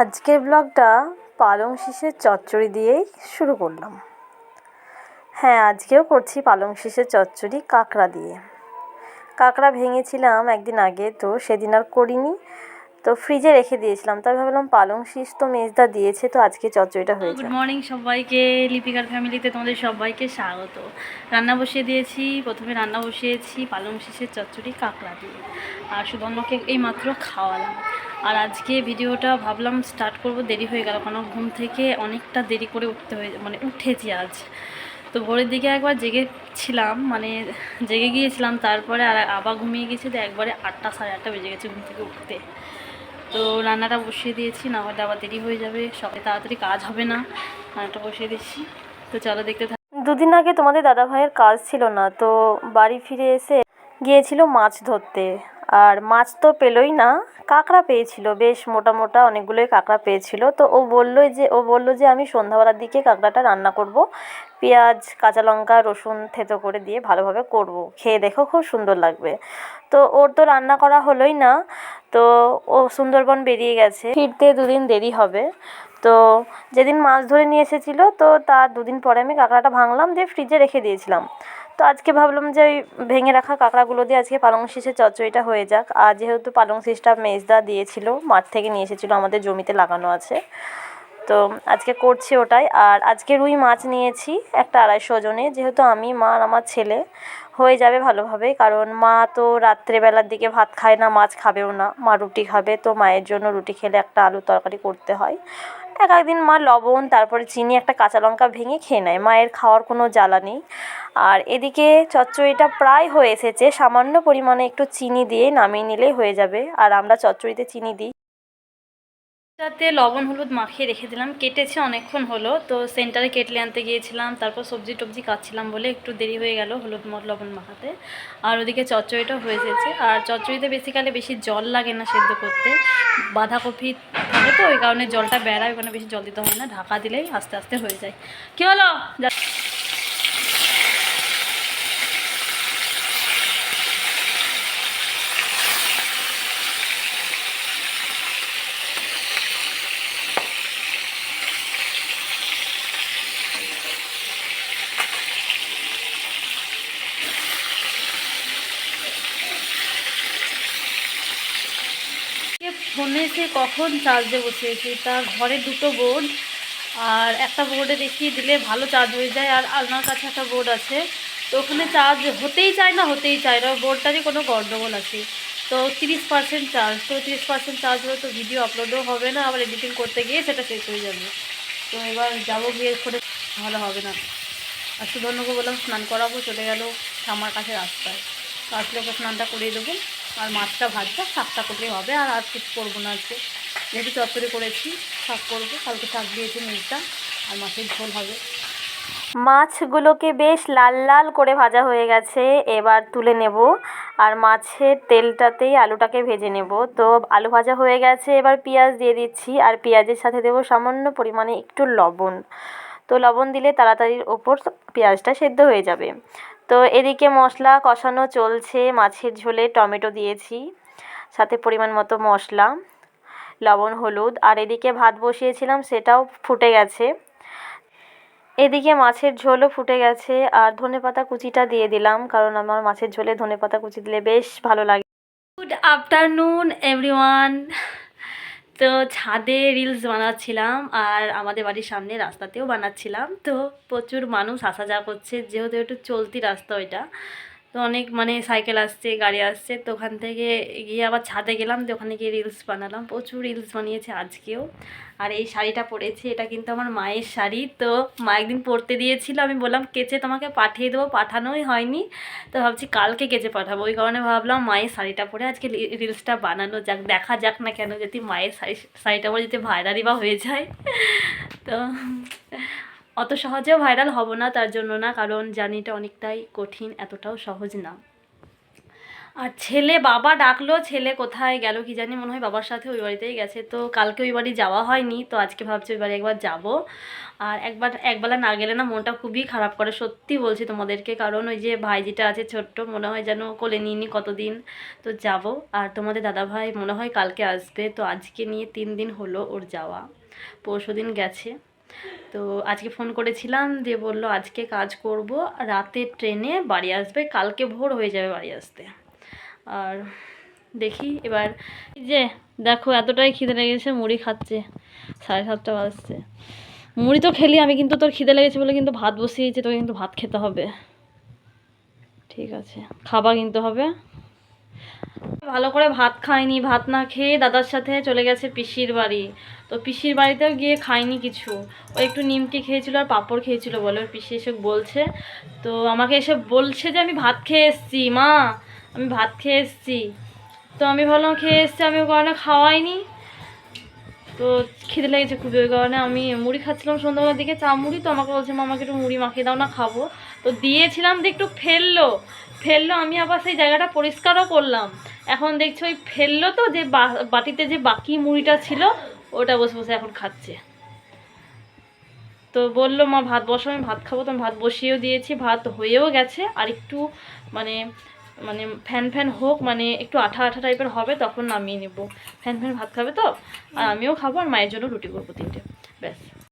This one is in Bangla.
আজকের ব্লগটা পালং শীষের চচ্চড়ি দিয়েই শুরু করলাম। হ্যাঁ আজকেও করছি পালং শীষের চচ্চড়ি কাঁকড়া দিয়ে। কাঁকড়া ভেঙেছিলাম একদিন আগে, তো সেদিন আর করিনি। তো ফ্রিজে রেখে দিয়েছিলাম। তাই ভাবলাম পালং শীষ তো মেজদা দিয়েছে তো আজকে চচ্চড়িটা হয়ে গুড মর্নিং সবাইকে লিপিকার ফ্যামিলিতে তোমাদের সবাইকে স্বাগত। রান্না বসিয়ে দিয়েছি প্রথমে রান্না বসিয়েছি পালং শীষের চচ্চড়ি কাঁকড়া দিয়ে। আর সুদর্ণকে এই মাত্র খাওয়ালাম। আর আজকে ভিডিওটা ভাবলাম স্টার্ট করব দেরি হয়ে গেল কারণ ঘুম থেকে অনেকটা দেরি করে উঠতে হয়ে মানে উঠেছি আজ। তো ভোরের দিকে একবার জেগেছিলাম মানে জেগে গিয়েছিলাম তারপরে আর আবার ঘুমিয়ে গেছি তো একবারে আটটা সাড়ে আটটা বেজে গেছে ঘুম থেকে উঠতে। তো রান্নাটা বসিয়ে দিয়েছি, না হলে আবার দেরি হয়ে যাবে, সকালে তাড়াতাড়ি কাজ হবে না। রান্নাটা বসিয়ে দিচ্ছি। তো চলো দেখতে থাক। দুদিন আগে তোমাদের দাদা ভাইয়ের কাজ ছিল না, তো বাড়ি ফিরে এসে গিয়েছিল মাছ ধরতে। আর মাছ তো পেলোই না, কাঁকড়া পেয়েছিল, বেশ মোটা মোটা অনেকগুলোই কাঁকড়া পেয়েছিল। তো ও বলল যে, ও বলল যে, আমি সন্ধ্যাবেলার দিকে কাঁকড়াটা রান্না করব। পেঁয়াজ, কাঁচা লঙ্কা, রসুন থেতো করে দিয়ে ভালোভাবে করব। খেয়ে দেখো, খুব সুন্দর লাগবে। তো ওর তো রান্না করা হলোই না তো ও সুন্দরবন বেরিয়ে গেছে। ফিরতে দুদিন দেরি হবে। তো যেদিন মাছ ধরে নিয়ে এসেছিল, তো তার দুদিন পরে আমি কাঁকড়াটা ভাঙলাম, দিয়ে ফ্রিজে রেখে দিয়েছিলাম। তো আজকে ভাবলাম যে ওই ভেঙে রাখা কাঁকড়াগুলো দিয়ে আজকে পালং শীষের চচ্চড়িটা হয়ে যাক। আর যেহেতু পালং শীষটা মেজদা দিয়েছিল, মাঠ থেকে নিয়ে এসেছিল, আমাদের জমিতে লাগানো আছে। তো আজকে করছি ওটাই। আর আজকে রুই মাছ নিয়েছি একটা আড়াইশো ওজনে যেহেতু আমি, মা আর আমার ছেলে, হয়ে যাবে ভালোভাবে। কারণ মা তো রাত্রেবেলার দিকে ভাত খায় না, মাছ খাবেও না। মা রুটি খাবে, তো মায়ের জন্য রুটি খেলে একটা আলু তরকারি করতে হয়। এক একদিন মা লবণ, তারপরে চিনি, একটা কাঁচা লঙ্কা ভেঙে খেয়ে নেয়। মায়ের খাওয়ার কোনো জ্বালা নেই। আর এদিকে চচ্চড়িটা প্রায় হয়ে এসেছে। সামান্য পরিমাণে একটু চিনি দিয়ে নামিয়ে নিলেই হয়ে যাবে। আর আমরা চচ্চড়িতে চিনি দিই। তাতে লবণ, হলুদ মাখিয়ে রেখে দিলাম। কেটেছে, অনেকক্ষণ হলো। তো সেন্টারে কেটলে আনতে গিয়েছিলাম, তারপর সবজি টবজি কাটছিলাম বলে একটু দেরি হয়ে গেল হলুদ লবণ মাখাতে। আর ওদিকে চচ্চড়িটাও হয়ে যেছে আর চচ্চড়িতে বেসিক্যালি বেশি জল লাগে না সেদ্ধ করতে। বাঁধাকপি থাকে তো, ওই কারণে জলটা বেড়ায়, ওখানে বেশি জল দিতে হয় না। ঢাকা দিলেই আস্তে আস্তে হয়ে যায়। কী হলো? ফোনে সে কখন চার্জে বসিয়েছি? তার ঘরে দুটো বোর্ড আর একটা বোর্ডে দেখিয়ে দিলে ভালো চার্জ হয়ে যায়, আর আলনার কাছে একটা বোর্ড আছে। তো ওখানে চার্জ হতেই চায় না, হতেই চায় না। বোর্ডটারই কোনো গণ্ডগোল আছে। তো তিরিশ পার্সেন্ট চার্জ তো তিরিশ পার্সেন্ট চার্জ হলে তো ভিডিও আপলোডও হবে না, আবার এডিটিং করতে গিয়ে সেটা শেষ হয়ে যাবে। তো এবার যাব গিয়ে করে ভালো হবে না। আর সুবর্ণকে বললাম, স্নান করাবো, চলে গেল ঠামার কাছে রাস্তায়। তো আসলে ওকে স্নানটা করিয়ে দেবো। আর মাছটা ভাজটা শাকটা করলেই হবে, আর আর কিছু করব না আজকে। যেহেতু চচ্চড়ি করেছি, শাক করব, কালকে শাক দিয়েছি মিলটা আর মাছের ঝোল হবে। মাছগুলোকে বেশ লাল লাল করে ভাজা হয়ে গেছে, এবার তুলে নেব। আর মাছের তেলটাতেই আলুটাকে ভেজে নেব। তো আলু ভাজা হয়ে গেছে, এবার পেঁয়াজ দিয়ে দিচ্ছি। আর পেঁয়াজের সাথে দেবো সামান্য পরিমাণে একটু লবণ। তো লবণ দিলে তাড়াতাড়ির ওপর পেঁয়াজটা সেদ্ধ হয়ে যাবে। তো এদিকে মশলা কষানো চলছে, মাছের ঝোলে টমেটো দিয়েছি, সাথে পরিমাণ মতো মশলা, লবণ, হলুদ, আর এদিকে ভাত বসিয়েছিলাম, সেটাও ফুটে গেছে। এদিকে মাছের ঝোলও ফুটে গেছে, আর ধনেপাতা কুচিটা দিয়ে দিলাম, কারণ আমার মাছের ঝোলে ধনেপাতা কুচি দিলে বেশ ভালো লাগে। গুড আফটারনুন এভরিওয়ান তো ছাদে রিলস বানাচ্ছিলাম আর আমাদের বাড়ির সামনে রাস্তাতেও বানাচ্ছিলাম। তো প্রচুর মানুষ আসা যাওয়া করছে, যেহেতু একটু চলতি রাস্তা ওইটা। তো অনেক মানে সাইকেল আসছে, গাড়ি আসছে, তো ওখান থেকে গিয়ে আবার ছাদে গেলাম তো ওখানে গিয়ে রিলস বানালাম। প্রচুর রিলস বানিয়েছে আজকেও। আর এই শাড়িটা পরেছি, এটা কিন্তু আমার মায়ের শাড়ি। তো মা একদিন পরতে দিয়েছিল, আমি বললাম, কেচে তোমাকে পাঠিয়ে দেবো, পাঠানোই হয়নি। তো ভাবছি কালকে কেচে পাঠাবো। ওই কারণে ভাবলাম মায়ের শাড়িটা পরে আজকে রিলসটা বানানো যাক, দেখা যাক না কেন, যদি মায়ের শাড়ি, শাড়িটা পরে যদি ভাইরালই বা হয়ে যায়। তো অত সহজেও ভাইরাল হব না তার জন্য না, কারণ জার্নিটা অনেকটাই কঠিন, এতটাও সহজ না। আর ছেলে, বাবা ডাকলো, ছেলে কোথায় গেল কি জানি, মনে হয় বাবার সাথে ওই বাড়িতেই গেছে। তো কালকে ওই বাড়ি যাওয়া হয়নি, তো আজকে ভাবছি ওই বাড়ি একবার যাব। আর একবার, একবেলা না গেলে না মনটা খুবই খারাপ করে, সত্যি বলছি তোমাদেরকে, কারণ ওই যে ভাইজিটা আছে ছোট্ট, মনে হয় যেন কোলে নিয়ে নি কতদিন, তো যাব। আর তোমাদের দাদা ভাই মনে হয় কালকে আসবে, তো আজকে নিয়ে তিন দিন হলো ওর যাওয়া। পরশু দিন গেছে। তো আজকে ফোন করেছিলাম দিয়ে বলল, আজকে কাজ করব, রাতে ট্রেনে বাড়ি আসবে, কালকে ভোর হয়ে যাবে বাড়ি আসতে। আর দেখি এবার যে দেখো এতটাই খিদে লেগেছে, মুড়ি খাচ্ছে, সাড়ে সাতটা বাজছে। মুড়ি তো খেলি আমি, কিন্তু তোর খিদে লেগেছে বলে কিন্তু ভাত বসিয়েছি, তোকে কিন্তু ভাত খেতে হবে। ঠিক আছে খাবা কিন্তু হবে। ভালো করে ভাত খাইনি, ভাত না খেয়ে দাদার সাথে চলে গেছে পিসির বাড়ি। তো পিসির বাড়িতেও গিয়ে খাইনি কিছু। ও একটু নিমকি খেয়েছিল আর পাঁপড় খেয়েছিল বলে, ওর পিসি এসব বলছে। তো আমাকে এসে বলছে যে, আমি ভাত খেয়ে এসছি, মা। আমি ভাত খেয়ে এসছি। তো আমি ভাবলাম, খেয়ে এসছি, আমি ওখানে খাওয়াইনি। তো খিদে লেগেছে খুবই, ওই কারণে আমি মুড়ি খাচ্ছিলাম সন্ধ্যাবেলার দিকে, চা মুড়ি, তো আমাকে বলছে, মা, আমাকে একটু মুড়ি মাখিয়ে দাও না, খাব। তো দিয়েছিলাম যে একটু ফেলল ফেলল, আমি আবার সেই জায়গাটা পরিষ্কারও করলাম। এখন দেখছি ওই ফেলল তো, যে বাটিতে যে বাকি মুড়িটা ছিল, ওটা বসে বসে এখন খাচ্ছে। তো বলল, মা, ভাত বসো আমি ভাত খাব। তো আমি ভাত বসিয়েও দিয়েছি, ভাত হয়েও গেছে, আর একটু মানে মানে ফ্যান ফ্যান হোক মানে একটু আঠা আঠা টাইপের হবে, তখন নামিয়ে নেব। ফ্যান ফ্যান ভাত খাবে তো? আর আমিও খাব, আর মায়ের জন্য রুটি করব তিনটে। ব্যাস।